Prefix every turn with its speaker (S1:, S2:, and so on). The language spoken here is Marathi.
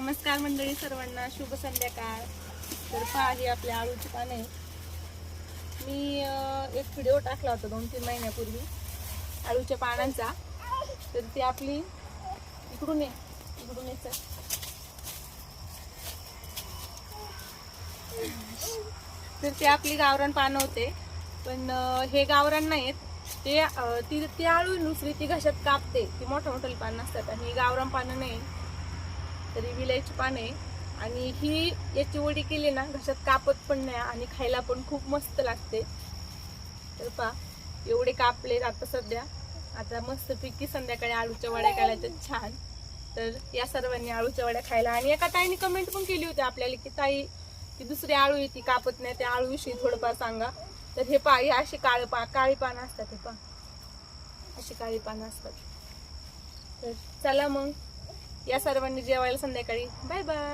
S1: नमस्कार मंडळी सर्वांना शुभ संध्याकाळ. तर पहा ही आपल्या आळूची पानं. मी एक व्हिडिओ टाकला होता दोन तीन महिन्यापूर्वी आळूच्या पानांचा. तर ती आपली इकडून ये इकडून ये सर तर ते आपली गावरान पानं होते. पण हे गावरान नाहीत. ते ती ती आळू नुसरी दुसरी ती घशात कापते. ती मोठं मोठं पानं असतात आणि ही गावरान पानं नाही. तरी विलायची पाने आणि ही याची वडी केली ना घशात कापत पण नाही आणि खायला पण खूप मस्त लागते. तर पा एवढे कापले आता सध्या. आता मस्त पिकी संध्याकाळी आळूच्या वड्या करायच्या छान. तर या सर्वांनी आळूच्या वड्या खायला. आणि एका ताईने कमेंट पण केली होती आपल्याला की ताई ती दुसरी आळू येते ती कापत नाही त्या आळूविषयी थोडंफार सांगा. तर हे पा हे अशी काळे पा काळी पानं असतात हे पा अशी काळी पानं असतात. तर चला मग. या सर्वांनी जेवायला संध्याकाळी. Bye bye